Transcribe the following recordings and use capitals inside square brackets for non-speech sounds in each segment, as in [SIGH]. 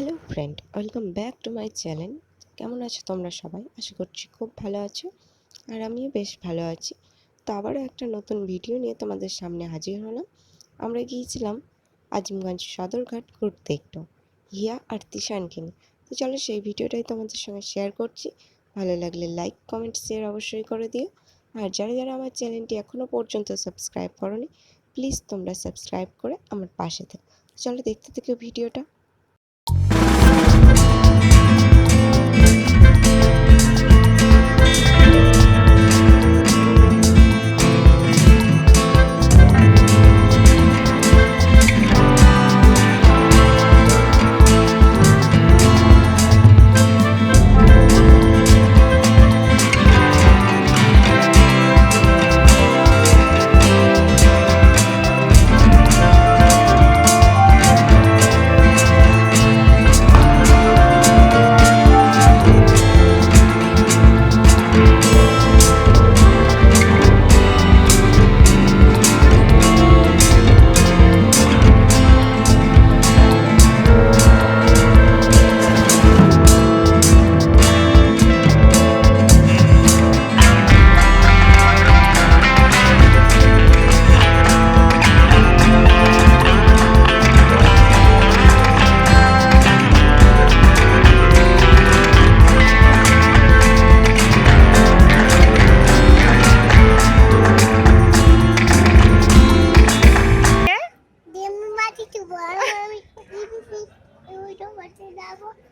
Hello friend welcome back to my channel কেমন আছো তোমরা সবাই? আশা করছি খুব ভালো আছো, আর আমিও বেশ ভালো আছি। তো আবারও একটা নতুন ভিডিও নিয়ে তোমাদের সামনে হাজির হলাম। আমরা গিয়েছিলাম আজিমগঞ্জ সদরঘাট ঘুরতে একটু, হিয়া আর তিশানকে নিয়ে। তো চলো সেই ভিডিওটাই তোমাদের সঙ্গে শেয়ার করছি। ভালো লাগলে লাইক কমেন্ট শেয়ার অবশ্যই করে দিও। আর যারা যারা আমার চ্যানেলটি এখনও পর্যন্ত সাবস্ক্রাইব করনি প্লিজ তোমরা সাবস্ক্রাইব করে আমার পাশে থেকো। চলো দেখতে থেকো ভিডিওটা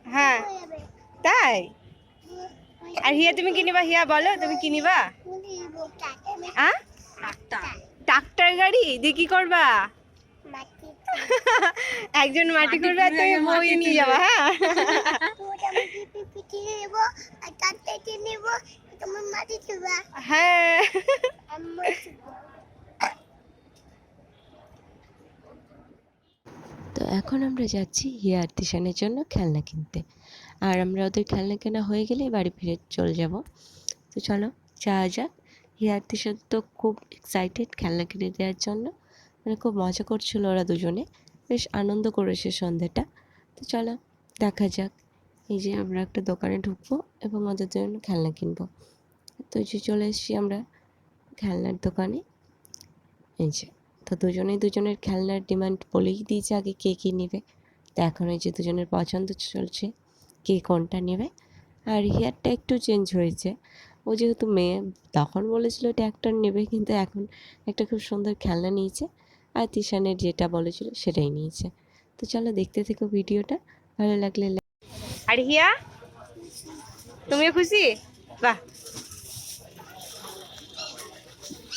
হ্যাঁ। তাই? আর হিয়া তুমি কি নিবা হিয়া বলো তুমি কি নিবা ট্রাক্টর গাড়ি? দিয়ে কি করবা? একজন মাটি করবে আর তুমি বই নিয়ে যাবা হ্যাঁ। [LAUGHS] ওটা আমি পিপি পিটি নেব আর কাটতে নেব তোমার মাটি দেবা হ্যাঁ আমি মাটি তো এখন আমরা যাচ্ছি হিয়া আর জন্য খেলনা কিনতে। আর আমরা ওদের খেলনা কেনা হয়ে গেলে বাড়ি ফিরে চলে যাব। তো চলো, যাওয়া যাক। হিয়া আর তো খুব এক্সাইটেড খেলনা কিনে দেওয়ার জন্য। মানে খুব মজা করছিল ওরা দুজনে। বেশ আনন্দ করেছে সন্ধ্যাটা। তো চলো, দেখা যাক। এই যে আমরা একটা দোকানে ঢুকবো এবং ওদের জন্য খেলনা কিনবো। তো যে চলে এসেছি আমরা খেলনার দোকানে। এই যে। তো দুজনেই দুজনের খেলনার ডিমান্ড বলেই দিয়েছে আগে কে কী নেবে। তো এখন ওই যে দুজনের পছন্দ চলছে, কে কোনটা নেবে। আর হেয়ারটা একটু চেঞ্জ হয়েছে। ও যেহেতু মেয়ে, তখন বলেছিল ট্র্যাক্টর নেবে, কিন্তু এখন একটা খুব সুন্দর খেলনা নিয়েছে। আর তিশানের যেটা বলেছিল সেটাই নিয়েছে। তো চলো দেখতে থেকো ভিডিওটা, ভালো লাগলে আর হিয়া, তুমিও খুশি? বাহ।